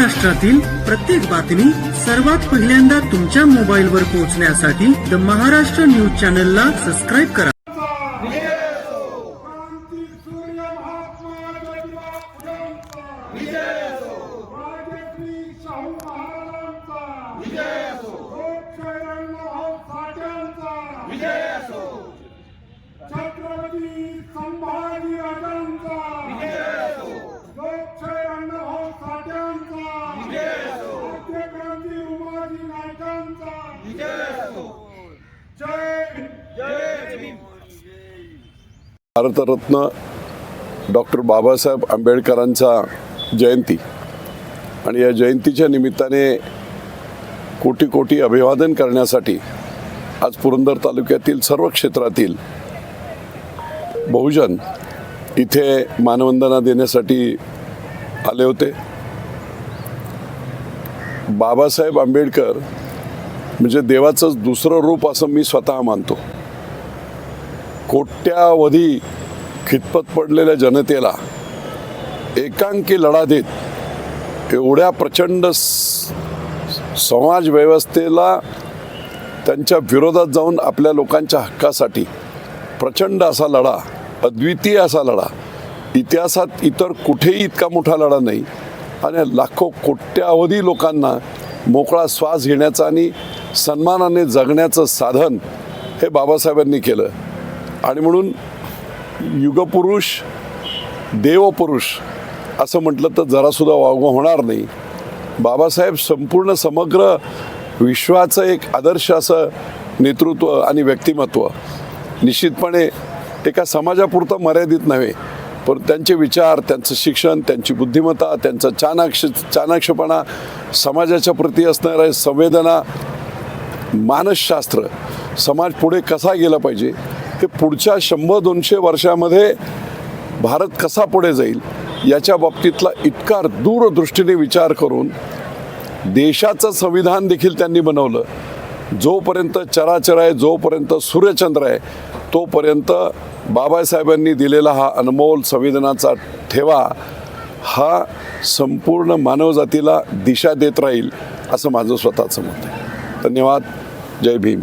महाराष्ट्रातील प्रत्येक बातमी सर्वात पहिल्यांदा तुमच्या मोबाईलवर पोहोचण्यासाठी द महाराष्ट्र न्यूज चॅनलला सबस्क्राईब करा. भारतरत्न डॉक्टर बाबासाहेब आंबेडकरांचा जयंती आणि या जयंतीच्या निमित्ताने कोटी कोटी अभिवादन करण्यासाठी आज पुरंदर तालुक्यातील सर्व क्षेत्रातील बहुजन इथे मानवंदना देण्यासाठी आले होते. बाबासाहेब आंबेडकर म्हणजे देवाचंच दुसरं रूप असं मी स्वतः मानतो. कोट्यावधी खितपत पडलेल्या जनतेला एकांकी लढा देत एवढ्या प्रचंड स- समाज व्यवस्थेला त्यांच्या विरोधात जाऊन आपल्या लोकांच्या हक्कासाठी प्रचंड असा लढा अद्वितीय असा लढा इतिहासात इतर कुठेही इतका मोठा लढा नाही आणि लाखो कोट्यावधी लोकांना मोकळा श्वास घेण्याचा आणि सन्मानाने जगण्याचं साधन हे बाबासाहेबांनी केलं. आणि म्हणून युगपुरुष देवपुरुष असं म्हटलं तर जरासुद्धा वावगं होणार नाही. बाबासाहेब संपूर्ण समग्र विश्वाचं एक आदर्श असं नेतृत्व आणि व्यक्तिमत्व निश्चितपणे एका समाजापुरतं मर्यादित नव्हे. पण त्यांचे विचार त्यांचं शिक्षण त्यांची बुद्धिमत्ता त्यांचा चाणाक्ष चाणाक्षपणा समाजाच्या प्रती असणाऱ्या संवेदना मानसशास्त्र समाज पुढे कसा गेला पाहिजे ते पुढच्या शंभर दोनशे वर्षामध्ये भारत कसा पुढे जाईल याच्या बाबतीतला इतका दूरदृष्टीने विचार करून देशाचं संविधान देखील त्यांनी बनवलं. जोपर्यंत चराचर आहे जोपर्यंत सूर्यचंद्र आहे तोपर्यंत बाबासाहेबांनी दिलेला हा अनमोल संविधानाचा ठेवा हा संपूर्ण मानवजातीला दिशा देत राहील असं माझं स्वतःचं मत आहे. धन्यवाद. जय भीम.